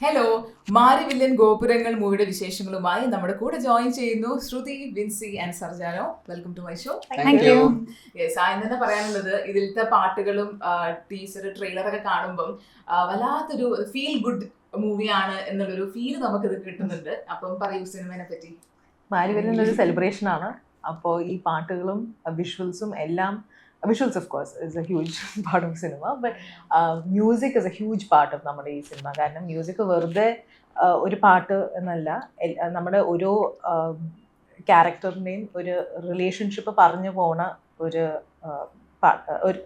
Hello മാരിവില്ലൻ ഗോപുരങ്ങൾ മൂവിയുടെ വിശേഷങ്ങളുമായി നമ്മുടെ കൂടെ ജോയിൻ ചെയ്യുന്നു Sruthi Vincy and Sarjano. Welcome to my show. Yes ആദ്യം തന്നെ പറയാനുള്ളത് ഇതിലത്തെ പാട്ടുകളും ടീസർ ട്രെയിലറൊക്കെ കാണുമ്പം ആ, വല്ലാത്തൊരു ഫീൽ ഗുഡ് മൂവിയാണ് എന്നുള്ളൊരു ഫീൽ നമുക്ക് നമുക്കിത് കിട്ടുന്നുണ്ട്. അപ്പം പറയൂ സിനിമനെ പറ്റി. മാരിവില്ലൻ ഒരു സെലിബ്രേഷൻ ആണ്. അപ്പോൾ ഈ പാട്ടുകളും വിഷ്വൽസും എല്ലാം visuals of course is a huge part of cinema but music is a huge part of നമ്മുടെ ഈ സിനിമ കാരണം മ്യൂസിക് വെറുതെ uh, ഒരു പാട്ട് എന്നല്ല. uh, നമ്മുടെ ഓരോ ക്യാരക്ടറിന്റെയും ഒരു റിലേഷൻഷിപ്പ് പറഞ്ഞു പോണ ഒരു uh, പാട്ട് ഒരു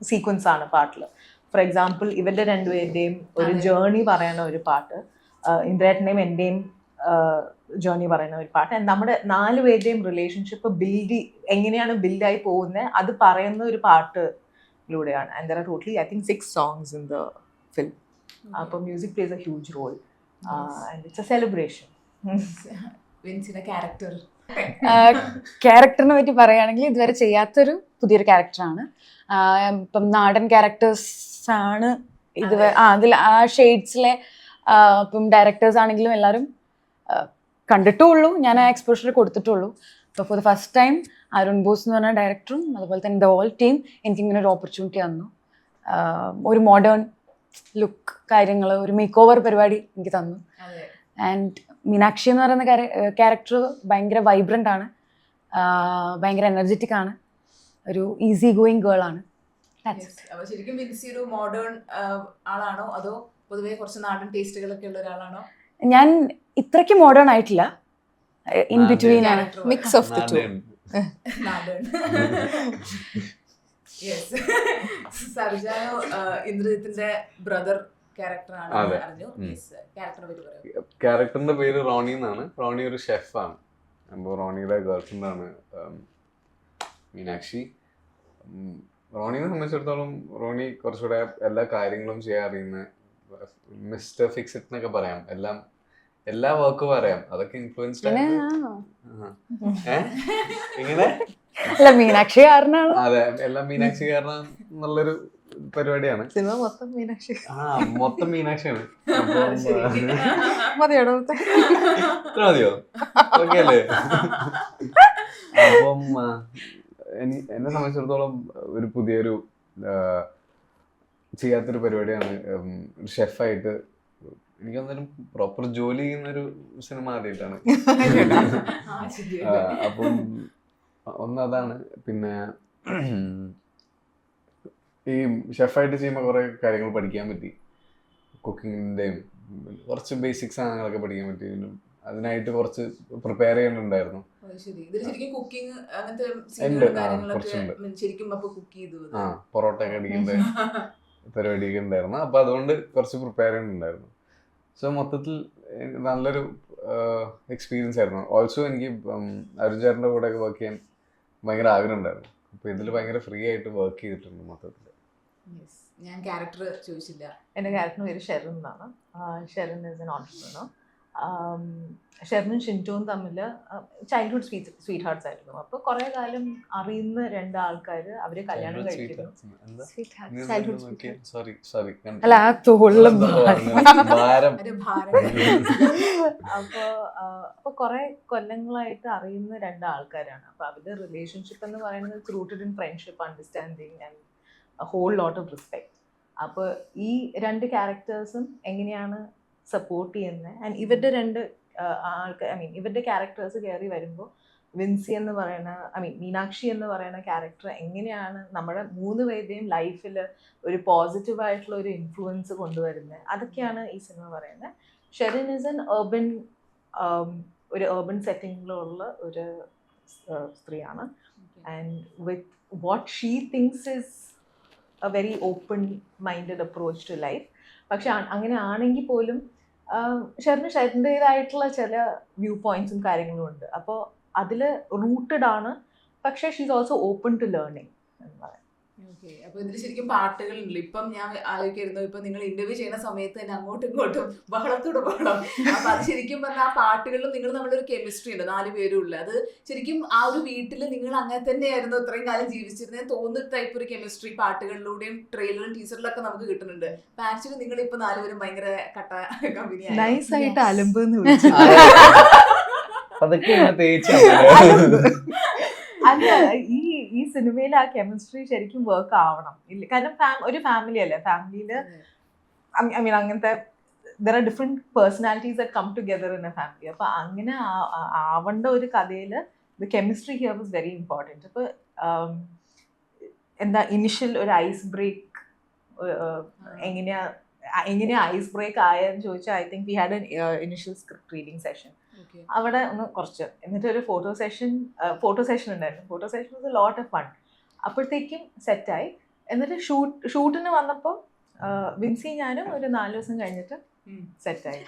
സീക്വൻസ് ആണ് പാട്ടിൽ. ഫോർ എക്സാമ്പിൾ ഇവരുടെ രണ്ടുപേരുടെയും ഒരു ജേണി ജേർണി പറയുന്ന ഒരു പാട്ട് ഇന്ദ്രേട്ടന്റെയും എന്റെയും ജേർണി പറയുന്ന ഒരു പാട്ട്. And നമ്മുടെ നാല് പേരുടെയും റിലേഷൻഷിപ്പ് ബിൽഡ് എങ്ങനെയാണ് ബിൽഡായി പോകുന്നത് അത് പറയുന്ന ഒരു പാട്ടിലൂടെയാണ് and there are totally I think six songs in the film അപ്പോൾ music plays a huge role and it's a celebration character ക്യാരക്ടറിനെ പറ്റി പറയുകയാണെങ്കിൽ ഇതുവരെ ചെയ്യാത്തൊരു പുതിയൊരു ക്യാരക്ടറാണ് ഇപ്പം നാടൻ ക്യാരക്ടേഴ്സ് ആണ് ഇതുവരെ ആ അതിൽ ആ ഷെയ്ഡ്സിലെ ഇപ്പം ഡയറക്ടേഴ്സ് ആണെങ്കിലും എല്ലാവരും കണ്ടിട്ടുള്ളൂ. ഞാൻ ആ എക്സ്പോഷർ കൊടുത്തിട്ടുള്ളൂ. അപ്പോൾ for the first time Arun Bose എന്ന് പറഞ്ഞ ഡയറക്ടറും അതുപോലെ തന്നെ ദ ഓൾ ടീം എനിക്കിങ്ങനെ ഒരു ഓപ്പർച്യൂണിറ്റി തന്നു. ഒരു മോഡേൺ ലുക്ക് കാര്യങ്ങൾ ഒരു മേക്ക് ഓവർ പരിപാടി എനിക്ക് തന്നു. ആൻഡ് മീനാക്ഷി എന്ന് പറയുന്ന ക്യാരക്ടർ ഭയങ്കര വൈബ്രന്റ് ആണ്. ഭയങ്കര എനർജറ്റിക് ആണ്. ഒരു ഈസി ഗോയിങ് ഗേൾ ആണ്. ശരിക്കും ഒരു മോഡേൺ ആളാണോ? അതോ പൊതുവേ കുറച്ച് നാടൻ ടേസ്റ്റുകളൊക്കെ ഉള്ള ഒരാളാണോ? ഞാൻ ഇത്രയ്ക്ക് മോഡേൺ ആയിട്ടില്ല. ഇൻ ബിറ്റ്വീൻ ആണ്. മിക്സ് ഓഫ് ദി ടു നാടൻ യെസ് സർജാനോ ഇന്ദ്രജിത്തിന്റെ ബ്രദർ ക്യാരക്ടറിന്റെ പേര് റോണി എന്നാണ്. റോണി ഒരു ഷെഫാണ് അപ്പോൾ റോണിയുടെ ഗേൾഫ്രണ്ട് ആണ് മീനാക്ഷി. റോണിയെ സംബന്ധിച്ചിടത്തോളം റോണി കുറച്ചുകൂടെ എല്ലാ കാര്യങ്ങളും ചെയ്യാൻ അറിയുന്ന മിസ്റ്റർ ഫിക്സിറ്റ് എന്നൊക്കെ പറയാം. എല്ലാം എല്ലാ വർക്കും പറയാം അതൊക്കെ ഇൻഫ്ലുവൻസ്ഡ് പിന്നെ ഇങ്ങനെ? അല്ല മീനാക്ഷി കാരനാണ്? അതെ എല്ലാം മീനാക്ഷി കാരണം എന്നുള്ളൊരു പരിപാടിയാണ്. സിനിമ മൊത്തം മീനാക്ഷി. ആ മൊത്തം മീനാക്ഷിയാണ്. ഇത്ര മതിയോ? ഓക്കെ അല്ലേ? അപ്പം എന്നെ സംബന്ധിച്ചിടത്തോളം ഒരു പുതിയൊരു ചെയ്യാത്തൊരു പരിപാടിയാണ് ഷെഫായിട്ട് എനിക്ക് അന്നേരം പ്രോപ്പർ ജോലി ചെയ്യുന്ന ഒരു സിനിമ ആദ്യമായിട്ടാണ് അപ്പം ഒന്ന് അതാണ്. പിന്നെ ഈ ഷെഫായിട്ട് ചെയ്യുമ്പോൾ കുറേ കാര്യങ്ങൾ പഠിക്കാൻ പറ്റി. കുക്കിങ്ങിന്റെയും കുറച്ച് ബേസിക് സാധനങ്ങളൊക്കെ പഠിക്കാൻ പറ്റി. പിന്നെ അതിനായിട്ട് കുറച്ച് പ്രിപ്പയർ ചെയ്യുന്നുണ്ടായിരുന്നു. ആ പൊറോട്ട ഒക്കെ അടിക്കേണ്ട പരിപാടിയൊക്കെ ഉണ്ടായിരുന്നു. അപ്പൊ അതുകൊണ്ട് കുറച്ച് പ്രിപ്പയർ ചെയ്യുന്നുണ്ടായിരുന്നു സോ മൊത്തത്തിൽ നല്ലൊരു എക്സ്പീരിയൻസ് ആയിരുന്നു. ഓൾസോ എനിക്ക് അരുൺ ചേട്ടന്റെ കൂടെ ഒക്കെ വർക്ക് ചെയ്യാൻ ഭയങ്കര ആഗ്രഹം ഉണ്ടായിരുന്നു അപ്പോൾ ഇതിൽ ഭയങ്കര ഫ്രീ ആയിട്ട് വർക്ക് ചെയ്തിട്ടുണ്ട് മൊത്തത്തിൽ. ഞാൻ ക്യാരക്ടർ ചോദിച്ചില്ല. എന്റെ ക്യാരക്ടറിന് പേര് ഷെറിൻ എന്നാണ്. ഷെറിൻ ഇസ് എൻ ഓൺടർപ്രണർ ഷെറിനും ഷിന്റോവും തമ്മിൽ ചൈൽഡ്ഹുഡ് സ്വീറ്റ് സ്വീറ്റ് ഹാർട്സ് ആയിരുന്നു. അപ്പോൾ കുറേ കാലം അറിയുന്ന രണ്ട് ആൾക്കാർ അവർ കല്യാണം കഴിക്കുന്നു ചൈൽഡ്ഹുഡ് സോറി സോറി അല്ല ആ തോളിലും അപ്പോൾ അപ്പോൾ കുറേ കൊല്ലങ്ങളായിട്ട് അറിയുന്ന രണ്ട് ആൾക്കാരാണ് അപ്പോൾ അവരുടെ റിലേഷൻഷിപ്പ് എന്ന് പറയുന്നത് rooted in friendship understanding and whole lot of respect അപ്പോൾ ഈ രണ്ട് ക്യാരക്ടേഴ്സും എങ്ങനെയാണ് സപ്പോർട്ട് ചെയ്യുന്നത് ആൻഡ് ഇവരുടെ രണ്ട് ആൾക്കാർ ഐ മീൻ ഇവരുടെ ക്യാരക്ടേഴ്സ് കയറി വരുമ്പോൾ വിൻസി എന്ന് പറയുന്ന ഐ മീൻ മീനാക്ഷി എന്ന് പറയുന്ന ക്യാരക്ടർ എങ്ങനെയാണ് നമ്മുടെ മൂന്ന് പേരുടെയും ലൈഫിൽ ഒരു പോസിറ്റീവായിട്ടുള്ള ഒരു ഇൻഫ്ലുവൻസ് കൊണ്ടുവരുന്നത് അതൊക്കെയാണ് ഈ സിനിമ പറയുന്നത് ഷെറിൻ ഇസ് എൻ ഏർബൻ ഒരു ഏർബൻ സെറ്റിങ്ങിലുള്ള ഒരു സ്ത്രീയാണ്. And with what she thinks is a very open minded approach to life പക്ഷെ ആ- അങ്ങനെ ആണെങ്കിൽ പോലും ഷെറിന് ഷെറിന്റെതായിട്ടുള്ള ചില വ്യൂ പോയിന്റ്സും കാര്യങ്ങളും ഉണ്ട്. അപ്പോൾ അതിൽ റൂട്ടഡ് ആണ്. പക്ഷേ she is also open to learning എന്ന് പറയാം. ഓക്കെ അപ്പൊ ഇതിൽ ശരിക്കും പാട്ടുകളുണ്ടല്ലോ ഇപ്പം ഞാൻ ആലോചിക്കായിരുന്നു ഇപ്പൊ നിങ്ങൾ ഇന്റർവ്യൂ ചെയ്യുന്ന സമയത്ത് തന്നെ അങ്ങോട്ടും ഇങ്ങോട്ടും ബഹളത്തോട് ബഹളം. അപ്പൊ അത് ശരിക്കും പറഞ്ഞാൽ ആ പാട്ടുകളിലും നിങ്ങൾ നമ്മളൊരു കെമിസ്ട്രി ഉണ്ട് നാല് പേരും ഉള്ള. അത് ശരിക്കും ആ ഒരു വീട്ടിൽ നിങ്ങൾ അങ്ങനെ തന്നെയായിരുന്നു ഇത്രയും കാലം ജീവിച്ചിരുന്നത് തോന്നുന്ന ടൈപ്പ് ഒരു കെമിസ്ട്രി പാട്ടുകളിലൂടെയും ട്രെയിലറും ടീച്ചറിലൊക്കെ നമുക്ക് കിട്ടുന്നുണ്ട്. അപ്പൊ ആക്ച്വലി നിങ്ങൾ ഇപ്പൊ നാലുപേരും ഭയങ്കര കട്ട കമ്പനിയാണ് നൈസ് ആയിട്ട് അലമ്പ് എന്ന് വിളിച്ചു. അതൊക്കെ ഇങ്ങനെ തേച്ച് അല്ല ഈ ഈ സിനിമയിൽ ആ കെമിസ്ട്രി ശരിക്കും വർക്ക് ആവണം. ഇല്ല കാരണം ഒരു ഫാമിലി അല്ലേ? ഫാമിലിയിൽ ഐ മീൻ അങ്ങനത്തെ there are different personalities are come together in a family അപ്പോൾ അങ്ങനെ ആവണ്ട ഒരു കഥയിൽ the chemistry here was very important അപ്പോൾ എന്താ ഇനിഷ്യൽ ഒരു ഐസ് ബ്രേക്ക് എങ്ങനെയാ എങ്ങനെയാ ഐസ് ബ്രേക്ക് ആയെന്ന് ചോദിച്ചാൽ I think we had an initial script reading session. അവിടെ ഒന്ന് കുറച്ച്. എന്നിട്ട് ഒരു ഫോട്ടോ സെഷൻ ഫോട്ടോ സെഷൻ ഉണ്ടായിരുന്നു. Photo session was a lot of fun അപ്പോഴത്തേക്കും സെറ്റായി എന്നിട്ട് ഷൂട്ട് ഷൂട്ടിന് വന്നപ്പോൾ വിൻസി ഞാനും ഒരു നാല് ദിവസം കഴിഞ്ഞിട്ട്. സെറ്റായി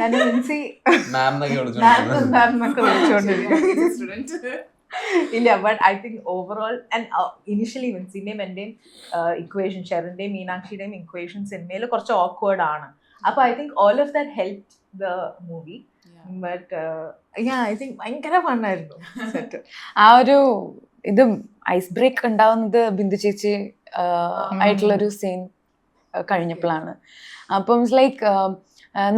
കാരണം വിൻസി മാം എന്നൊക്കെ വിളിച്ചുകൊണ്ടിരിക്കും ഇല്ല but I think overall and initially വിൻസിന്റെയും എന്റെയും ഇക്വേഷൻ ഷെറിന്റെയും മീനാക്ഷിയുടെയും ഇക്വേഷൻ സിനിമയിൽ കുറച്ച് ഓക്വേർഡ് ആണ്. അപ്പൊ I think all of that help the movie but I think ഭയങ്കര ഫണ്ണായിരുന്നു സെറ്റ് ആ ഒരു ഇത് ഐസ് ബ്രേക്ക് ഉണ്ടാവുന്നത് ബിന്ദു ചേച്ചി ആയിട്ടുള്ളൊരു സീൻ കഴിഞ്ഞപ്പോഴാണ്. അപ്പം ലൈക്ക്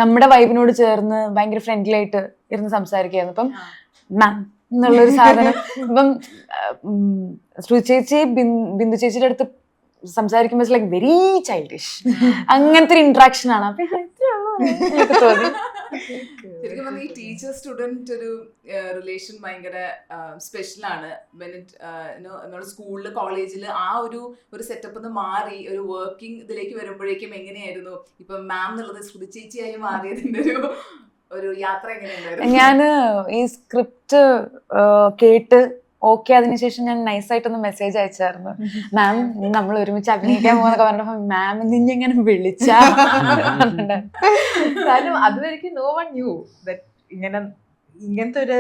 നമ്മുടെ വൈബിനോട് ചേർന്ന് ഭയങ്കര ഫ്രണ്ട്ലി ആയിട്ട് ഇരുന്ന് സംസാരിക്കുകയായിരുന്നു. അപ്പം മാം എന്നുള്ളൊരു സാധനം. ഇപ്പം ശ്രുതി ചേച്ചി ബിന്ദു ചേച്ചിയുടെ അടുത്ത് സംസാരിക്കുമ്പോൾ ലൈക്ക് വെരി ചൈൽഡിഷ് അങ്ങനത്തെ ഒരു ഇൻട്രാക്ഷൻ ആണ്. ഉള്ളൂ തോന്നി. ശരിക്കും പറഞ്ഞാൽ ഈ ടീച്ചർ സ്റ്റുഡന്റ് ഒരു റിലേഷൻ ഭയങ്കര സ്പെഷ്യലാണ് നമ്മുടെ സ്കൂളിൽ കോളേജിൽ ആ ഒരു ഒരു സെറ്റപ്പ് മാറി ഒരു വർക്കിംഗ് ഇതിലേക്ക് വരുമ്പോഴേക്കും എങ്ങനെയായിരുന്നു? ഇപ്പൊ മാം എന്നുള്ളത് ശ്രുതി ചേച്ചിയായി മാറിയതിന്റെ ഒരു ഒരു യാത്ര എങ്ങനെയുണ്ടായിരുന്നു? ഞാൻ ഈ സ്ക്രിപ്റ്റ് കേട്ട് ഓക്കെ അതിനുശേഷം ഞാൻ നൈസായിട്ടൊന്ന് മെസ്സേജ് അയച്ചായിരുന്നു. മാം നമ്മൾ ഒരുമിച്ച് അഭിനയിക്കാൻ പോകുന്നൊക്കെ പറഞ്ഞപ്പോ മാം നിന്നെങ്ങനെ വിളിച്ചു? കാരണം അതുവരെയ്ക്ക് നോ വൺ ന്യൂ ഇങ്ങനെ ഇങ്ങനത്തെ ഒരു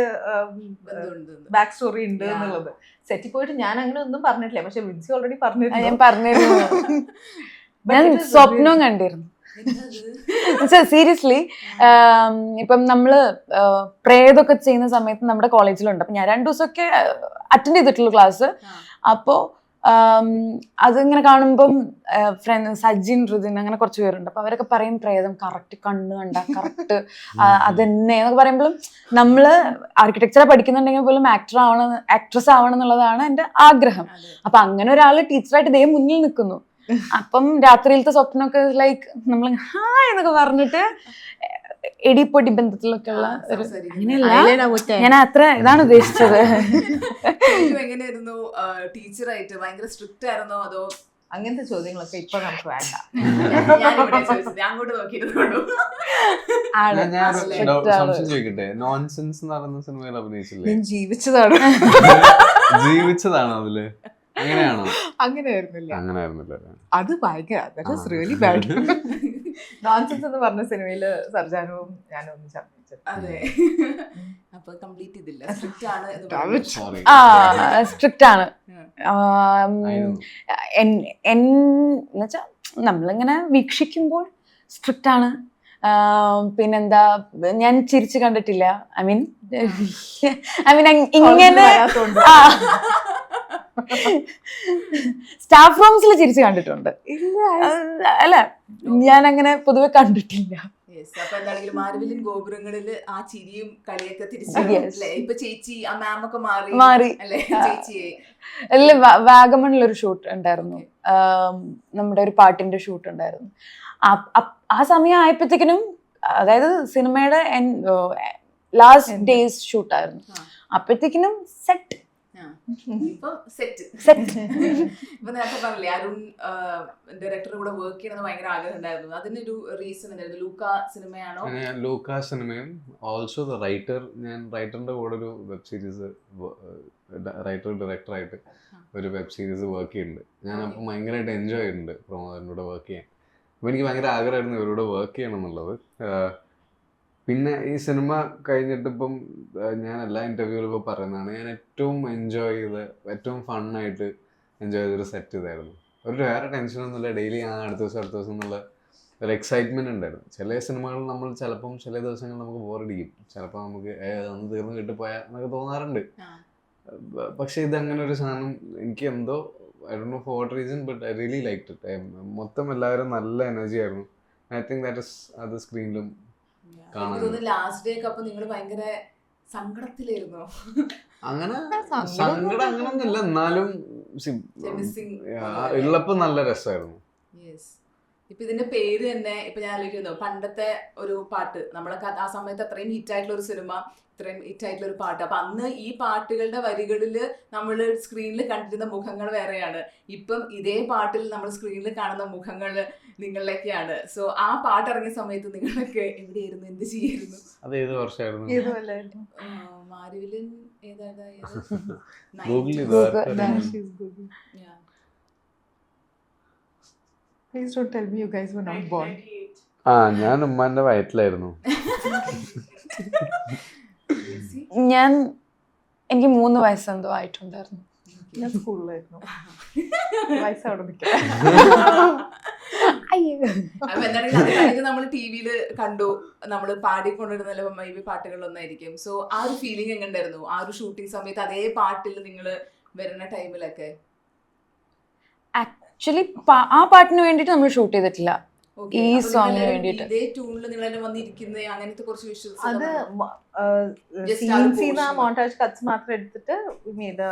ബാക്ക് സ്റ്റോറി ഉണ്ട്. എന്നുള്ളത്. സെറ്റിൽ പോയിട്ട് ഞാൻ അങ്ങനെ ഒന്നും പറഞ്ഞിട്ടില്ല. പക്ഷെ വിളിച്ച് ഓൾറെഡി പറഞ്ഞിട്ടില്ല ഞാൻ പറഞ്ഞിരുന്നു. ഞാൻ സ്വപ്നവും കണ്ടിരുന്നു? സീരിയസ്ലി ഇപ്പം നമ്മൾ ആ, പ്രേതൊക്കെ ചെയ്യുന്ന സമയത്ത് നമ്മുടെ കോളേജിലുണ്ട്. അപ്പൊ ഞാൻ രണ്ടു ദിവസമൊക്കെ അറ്റൻഡ് ചെയ്തിട്ടുള്ള ക്ലാസ് അപ്പോൾ അതിങ്ങനെ കാണുമ്പം ഫ്രണ്ട് സജിൻ ഋതിൻ അങ്ങനെ കുറച്ച് പേരുണ്ട്. അപ്പൊ അവരൊക്കെ പറയും പ്രേതം കറക്റ്റ് കണ്ണ് കണ്ട കറക്റ്റ് അതന്നെ എന്നൊക്കെ പറയുമ്പോഴും നമ്മൾ ആർക്കിടെക്ചർ പഠിക്കുന്നുണ്ടെങ്കിൽ പോലും ആക്ടർ ആവണം ആക്ട്രസ് ആവണം എന്നുള്ളതാണ് എന്റെ ആഗ്രഹം. അപ്പൊ അങ്ങനെ ഒരാൾ ടീച്ചറായിട്ട് ഇതേ മുന്നിൽ നിൽക്കുന്നു. അപ്പം രാത്രിയിലത്തെ സ്വപ്നമൊക്കെ ലൈക്ക് നമ്മൾ ഹായ് എന്നൊക്കെ പറഞ്ഞിട്ട് എടിപ്പൊടി ബന്ധത്തിലൊക്കെ ഉള്ള ഒരു. അങ്ങനെയല്ല. ഞാൻ അത്ര ഇതാണ് ഉദ്ദേശിച്ചത്. എങ്ങനെയായിരുന്നു ടീച്ചറായിട്ട് ഭയങ്കര സ്ട്രിക്റ്റ് ആയിരുന്നോ അതോ അങ്ങനത്തെ ചോദ്യങ്ങളൊക്കെ ഇപ്പൊ നമുക്ക് വേണ്ട. ഞാൻ ചോദിക്കട്ടെ. നോൺസെൻസ് സിനിമയിൽ അഭിനയിച്ചില്ലേ? ഞാൻ ജീവിച്ചതാണ്. ജീവിച്ചതാണോ അതിൽ. അങ്ങനെയാണോ? അങ്ങനെയായിരുന്നില്ല? അങ്ങനെയരുന്നില്ല അത് ഭയങ്കര that was really bad nonsense എന്ന് പറഞ്ഞ സിനിമയിൽ സർജാനവും ഞാനും ഒന്നിച്ച് അഭിനയിച്ചത്. അതെ. അപ്പൊ കംപ്ലീറ്റ് ചെയ്തില്ല. സ്ട്രിക്റ്റ് ആണ് ആ സ്ട്രിക്റ്റ് ആണ്. എന്നുവെച്ചാ നമ്മളിങ്ങനെ വീക്ഷിക്കുമ്പോൾ സ്ട്രിക്റ്റ് ആണ്. പിന്നെന്താ ഞാൻ ചിരിച്ചു കണ്ടിട്ടില്ല. ഐ മീൻ ഐ മീൻ ഇങ്ങനെ ആ. സ്റ്റാഫ് റൂംസിൽ ചിരിച്ചു കണ്ടിട്ടുണ്ട്. അല്ല ഞാൻ അങ്ങനെ പൊതുവെ കണ്ടിട്ടില്ല. അപ്പൊ എന്താണെങ്കിലും ഗോപുരങ്ങളിൽ ആ ചിരിയും കളിയൊക്കെ തിരിച്ചു Yes. ഇപ്പൊ ചേച്ചി ആ മാറി മാറി. അല്ലേ? ചേച്ചിയെ. അല്ല വാഗമണിലൊരു ഷൂട്ട് ഉണ്ടായിരുന്നു. നമ്മുടെ ഒരു പാട്ടിന്റെ ഷൂട്ട് ഉണ്ടായിരുന്നു. ആ- സമയം ആയപ്പോഴത്തേക്കിനും അതായത് സിനിമയുടെ ലാസ്റ്റ്. ഡേയ്സ് ഷൂട്ടായിരുന്നു. അപ്പോഴത്തേക്കിനും സെറ്റ്. ഇപ്പൊ സെറ്റ് സെറ്റ് ഇപ്പൊ നേരത്തെ പറഞ്ഞില്ലേ അരുൺ ഡയറക്ടറുടെ കൂടെ വർക്ക് ചെയ്യണമെന്ന് ഭയങ്കര ആഗ്രഹം ഉണ്ടായിരുന്നു അതിനൊരു റീസൺ എന്തായിരുന്നു? ലൂക്ക സിനിമയാണോ? ലൂക്ക സിനിമയും ഓൾസോ ദ റൈറ്റർ ഞാൻ റൈറ്ററിന്റെ കൂടെ ഒരു വെബ് സീരീസ് റൈറ്റർ ഡയറക്ടറായിട്ട് ഒരു വെബ് സീരീസ് വർക്ക് ചെയ്യുന്നുണ്ട്. ഞാൻ അപ്പം ഭയങ്കരമായിട്ട് എൻജോയ് ചെയ്യുന്നുണ്ട് പ്രമോദറിന്റെ കൂടെ വർക്ക് ചെയ്യാൻ. അപ്പോൾ എനിക്ക് ഭയങ്കര ആഗ്രഹമായിരുന്നു ഇവരോട് വർക്ക് ചെയ്യണം എന്നുള്ളത്. പിന്നെ ഈ സിനിമ കഴിഞ്ഞിട്ട് ഇപ്പം ഞാൻ എല്ലാ ഇന്റർവ്യൂവിലും ഇപ്പോൾ പറയുന്നതാണ്. ഞാൻ ഏറ്റവും എൻജോയ് ചെയ്ത് ഏറ്റവും ഫണ്ണായിട്ട് എൻജോയ് ചെയ്തൊരു സെറ്റ് ഇതായിരുന്നു. ഒരു വേറെ ടെൻഷനൊന്നുമില്ല ഡെയിലി ആ അടുത്ത ദിവസം അടുത്ത ദിവസം എന്നുള്ള ഒരു എക്സൈറ്റ്മെന്റ് ഉണ്ടായിരുന്നു. ചില സിനിമകൾ നമ്മൾ ചിലപ്പം ചില ദിവസങ്ങൾ നമുക്ക് ബോറടിക്കും ചിലപ്പോൾ നമുക്ക് അന്ന് തീർന്നു കിട്ടിപ്പോയാ എന്നൊക്കെ തോന്നാറുണ്ട്. പക്ഷെ അങ്ങനെ ഒരു സാധനം എനിക്ക് എന്തോ I dunno for what reason but I really like it മൊത്തം എല്ലാവരും നല്ല എനർജി ആയിരുന്നു. ഐ തിങ്ക് ദാറ്റ് ഇസ് അത് സ്ക്രീനിലും കാണാൻ. ലാസ്റ്റ് ഡേ ഒക്കെ അപ്പൊ നിങ്ങൾ ഭയങ്കര സങ്കടത്തിലായിരുന്നു? അങ്ങനെ സങ്കടം അങ്ങനൊന്നുമില്ല. എന്നാലും. ഉള്ളപ്പോ നല്ല രസമായിരുന്നു ഇപ്പൊ ഇതിന്റെ പേര് തന്നെ ഇപ്പൊ ഞാൻ ആലോചിക്കുന്നു പണ്ടത്തെ ഒരു പാട്ട്. നമ്മളെ ആ സമയത്ത് അത്രയും ഹിറ്റ് ആയിട്ടുള്ള ഒരു സിനിമ ഇത്രയും ഹിറ്റ് ആയിട്ടുള്ള ഒരു പാട്ട്. അപ്പൊ അന്ന് ഈ പാട്ടുകളുടെ വരികളിൽ നമ്മൾ സ്ക്രീനിൽ കണ്ടിരുന്ന മുഖങ്ങൾ വേറെയാണ്. ഇപ്പം ഇതേ പാട്ടിൽ നമ്മൾ സ്ക്രീനിൽ കാണുന്ന മുഖങ്ങൾ നിങ്ങളിലേക്കാണ് സോ ആ പാട്ട് ഇറങ്ങിയ സമയത്ത് നിങ്ങളൊക്കെ എവിടെയായിരുന്നു? എന്ത് ചെയ്യായിരുന്നു? അത് ഏത് വർഷമായിരുന്നു ഏതുമല്ലായിരുന്നു ആ, മാരുവിലൻ ഏതാ Google don't tell me you guys were not you guys were not born. ആ ഞാൻ ഉമ്മാന്റെ വയറ്റിലായിരുന്നു. ഞാൻ എനിക്ക് മൂന്ന് വയസ്സെന്തോ ആയിട്ടുണ്ടായിരുന്നു. ഞാൻ സ്കൂളിലായിരുന്നു. വയസ്സ് അവിടെ നിൽക്കാം നമ്മൾ ടി വിയിൽ കണ്ടു. നമ്മൾ പാടിക്കൊണ്ടിരുന്ന മൈ ബി പാട്ടുകളിലൊന്നായിരിക്കും സോ ആ ഒരു ഫീലിംഗ് എങ്ങനെയായിരുന്നു ആ ഒരു ഷൂട്ടിംഗ് സമയത്ത് അതേ പാട്ടിൽ നിങ്ങൾ വരുന്ന ടൈമിലൊക്കെ ആക്ച്വലി ആ പാട്ടിന് വേണ്ടിയിട്ട് നമ്മൾ ഷൂട്ട് ചെയ്തിട്ടില്ല ഈ സോങ്ങിന് വേണ്ടിയിട്ട്. അത് സീൻസ്. മോണ്ടാജ് കട്ട്സ് മാത്രം എടുത്തിട്ട് made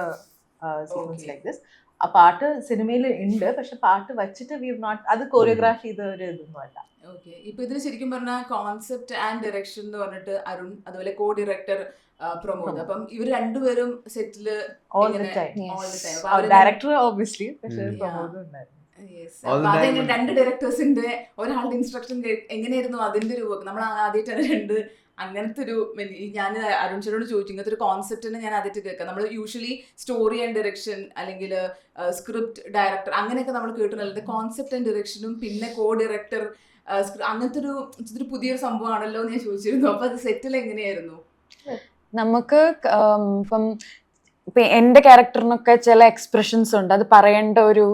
sequence Okay. Like this ആ പാട്ട് സിനിമയിൽ ഉണ്ട് പക്ഷെ പാട്ട് വെച്ചിട്ട് വി നോട്ട് അത് കൊറിയോഗ്രാഫ് ചെയ്ത ഒരു ഇതൊന്നും അല്ല ഓക്കെ ഇപ്പൊ ഇതിന് ശരിക്കും പറഞ്ഞ കോൺസെപ്റ്റ് ആൻഡ് ഡയറക്ഷൻ എന്ന് പറഞ്ഞിട്ട് അരുൺ അതുപോലെ കോ ഡയറക്ടർ പ്രമോദ് പ്രമോദ്. അപ്പം ഇവർ രണ്ടുപേരും സെറ്റിൽ ഡയറക്ടർ. രണ്ട് ഡയറക്ടേഴ്സിന്റെ ഒരാളുടെ ഇൻസ്ട്രക്ഷൻ എങ്ങനെയായിരുന്നു അതിന്റെ രൂപം നമ്മൾ ആദ്യമായിട്ടാണ് രണ്ട്. അങ്ങനത്തെ ഒരു ഞാൻ അരുൺ ചേട്ടനോട് ചോദിച്ചു ഇങ്ങനത്തെ ഒരു കോൺസെപ്റ്റിനെ ഞാൻ ആദ്യമായിട്ട് കേൾക്കാം. നമ്മൾ യൂഷ്വലി സ്റ്റോറി ആൻഡ് ഡയറക്ഷൻ അല്ലെങ്കിൽ സ്ക്രിപ്റ്റ് ഡയറക്ടർ അങ്ങനെയൊക്കെ നമ്മൾ കേട്ടിട്ടുള്ളത് കോൺസെപ്റ്റ് ആൻഡ് ഡയറക്ഷനും പിന്നെ കോ ഡയറക്ടർ അങ്ങനത്തെ ഒരു പുതിയൊരു സംഭവമാണല്ലോ എന്ന് ഞാൻ ചോദിച്ചിരുന്നു. അപ്പൊ അത് സെറ്റിൽ എങ്ങനെയായിരുന്നു? നമുക്ക് ഇപ്പം എന്റെ ക്യാരക്ടറിനൊക്കെ ചില എക്സ്പ്രഷൻസ് ഉണ്ട്. അത് പറയേണ്ട ഒരു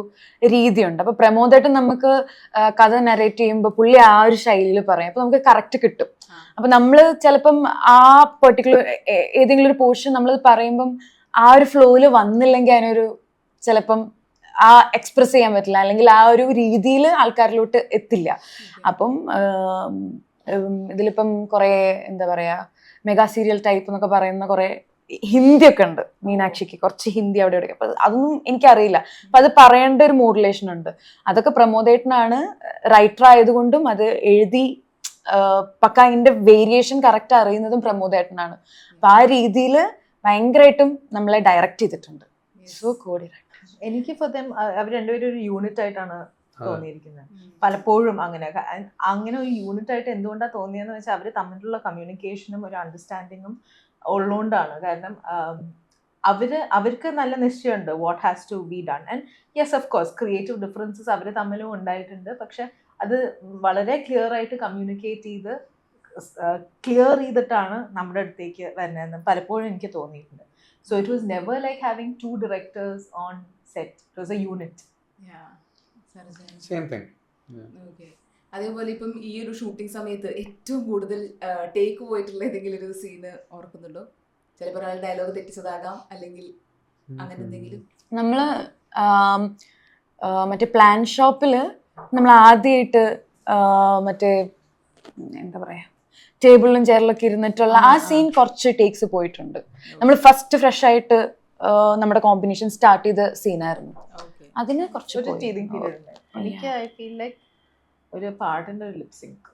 രീതിയുണ്ട്. അപ്പൊ പ്രമോദേട്ടൻ നമുക്ക് കഥ നരേറ്റ് ചെയ്യുമ്പോൾ പുള്ളി ആ ഒരു ശൈലിയിൽ പറയും. അപ്പൊ നമുക്ക് കറക്റ്റ് കിട്ടും. അപ്പോൾ അപ്പൊ നമ്മൾ ചിലപ്പം ആ പെർട്ടിക്കുലർ ഏതെങ്കിലും ഒരു പോർഷൻ നമ്മൾ പറയുമ്പം ആ ഒരു ഫ്ലോയിൽ വന്നില്ലെങ്കിൽ അതിനൊരു ചിലപ്പം ആ എക്സ്പ്രസ് ചെയ്യാൻ പറ്റില്ല. അല്ലെങ്കിൽ ആ ഒരു രീതിയിൽ ആൾക്കാരിലോട്ട് എത്തില്ല. അപ്പം ഇതിലിപ്പം കുറേ എന്താ പറയാ മെഗാ സീരിയൽ ടൈപ്പ് എന്നൊക്കെ പറയുന്ന കുറേ ഹിന്ദി ഒക്കെ ഉണ്ട് മീനാക്ഷിക്ക്. കുറച്ച് ഹിന്ദി അവിടെ ഇവിടെ അപ്പൊ അതൊന്നും എനിക്കറിയില്ല. അപ്പൊ അത് പറയേണ്ട ഒരു മോഡുലേഷൻ ഉണ്ട്. അതൊക്കെ പ്രമോദേട്ടനാണ് റൈറ്റർ ആയതുകൊണ്ടും അത് എഴുതി പക്ക അതിന്റെ വേരിയേഷൻ കറക്റ്റ് അറിയുന്നതും പ്രമോദേട്ടനാണ് അപ്പൊ ആ രീതിയിൽ ഭയങ്കരമായിട്ടും നമ്മളെ ഡയറക്റ്റ് ചെയ്തിട്ടുണ്ട്. സോ കോടി എനിക്ക് അവർ രണ്ടുപേരും ഒരു യൂണിറ്റ് ആയിട്ടാണ്. തോന്നിയിരിക്കുന്നത്. പലപ്പോഴും അങ്ങനെ. അങ്ങനെ ഒരു യൂണിറ്റ് ആയിട്ട് എന്തുകൊണ്ടാണ് തോന്നിയെന്ന് വെച്ചാൽ അവർ തമ്മിലുള്ള കമ്മ്യൂണിക്കേഷനും ഒരു അണ്ടർസ്റ്റാൻഡിങ്ങും ഉള്ളതുകൊണ്ടാണ് കാരണം അവർ അവർക്ക് നല്ല നിശ്ചയമുണ്ട് what has to be done and yes of course creative differences അവർ തമ്മിലും ഉണ്ടായിട്ടുണ്ട്. പക്ഷെ അത് വളരെ ക്ലിയർ ആയിട്ട് കമ്മ്യൂണിക്കേറ്റ് ചെയ്ത് ക്ലിയർ ചെയ്തിട്ടാണ് നമ്മുടെ അടുത്തേക്ക് വരുന്നതെന്ന് പലപ്പോഴും എനിക്ക് തോന്നിയിട്ടുണ്ട്. So it was never like having two directors on set it was a unit same thing okay അതേപോലെ ഇപ്പം ഈ ഒരു ഷൂട്ടിംഗ് സമയത്ത് ഏറ്റവും കൂടുതൽ ടേക്ക് പോയിട്ടുള്ള ഏതെങ്കിലും ഒരു സീന് ഓർക്കുന്നുണ്ടോ? ചിലപ്പോൾ ഒരാൾ ഡയലോഗ് തെറ്റിച്ചതാകാം അല്ലെങ്കിൽ അങ്ങനെ എന്തെങ്കിലും? നമ്മൾ മറ്റേ പ്ലാൻ ഷോപ്പിൽ നമ്മൾ ആദ്യമായിട്ട് മറ്റേ എന്താ പറയാ ടേബിളിലും ചെയറിലൊക്കെ ഇരുന്നിട്ടുള്ള ആ. സീൻ കുറച്ച് ടേക്സ് പോയിട്ടുണ്ട്. നമ്മൾ ഫസ്റ്റ് ഫ്രഷ് ആയിട്ട് നമ്മുടെ കോമ്പിനേഷൻ സ്റ്റാർട്ട് ചെയ്ത സീനായിരുന്നു അതിന് കുറച്ച് എനിക്ക് ഐ ഫീൽ ലൈക്ക് ഒരു പാട്ടിന്റെ ഒരു ലിപ്സിങ്ക്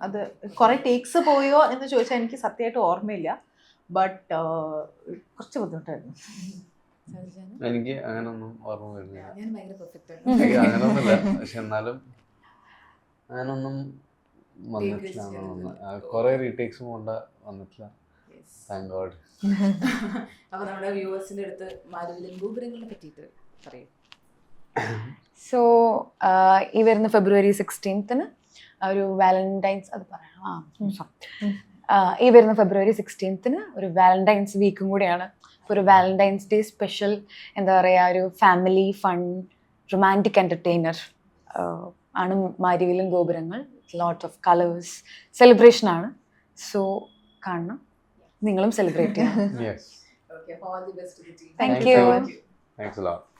അത് കുറെ ടേക്സ് പോയോ എന്ന് ചോദിച്ചാൽ എനിക്ക് സത്യമായിട്ട് ഓർമ്മയില്ല. ബട്ട് കുറച്ച് ബുദ്ധിമുട്ടായിരുന്നു. എനിക്ക് അങ്ങനൊന്നും ഓർമ്മ വരുന്നില്ല. അങ്ങനൊന്നുമില്ല. പക്ഷെ എന്നാലും അങ്ങനൊന്നും വന്നിട്ടില്ല. കുറെ റീടേക്സും കൊണ്ട് വന്നിട്ടില്ല. താങ്ക് ഗോഡ് അപ്പൊ നമ്മുടെ വ്യൂവേഴ്സിന്റെ അടുത്ത് മാരുവിലും ഗോപുരങ്ങളെ പറ്റിയിട്ട് പറയും. സോ ഈ വരുന്ന ഫെബ്രുവരി സിക്സ്റ്റീൻത്തിന് ഒരു വാലന്റൈൻസ് അത് പറയണം. ആ ഈ വരുന്ന ഫെബ്രുവരി സിക്സ്റ്റീൻത്തിന് ഒരു വാലന്റൈൻസ് വീക്കും കൂടിയാണ്. ഒരു വാലന്റൈൻസ് ഡേ സ്പെഷ്യൽ എന്താ പറയുക ഒരു ഫാമിലി ഫൺ റൊമാന്റിക് എന്റർടൈനർ ആണ് മാരിവിലും ഗോപുരങ്ങൾ. ലോട്ട് ഓഫ് കളേഴ്സ് സെലിബ്രേഷൻ ആണ്. സോ കാണണം. നിങ്ങളും സെലിബ്രേറ്റ് ചെയ്യണം. You. Thank you thanks a lot.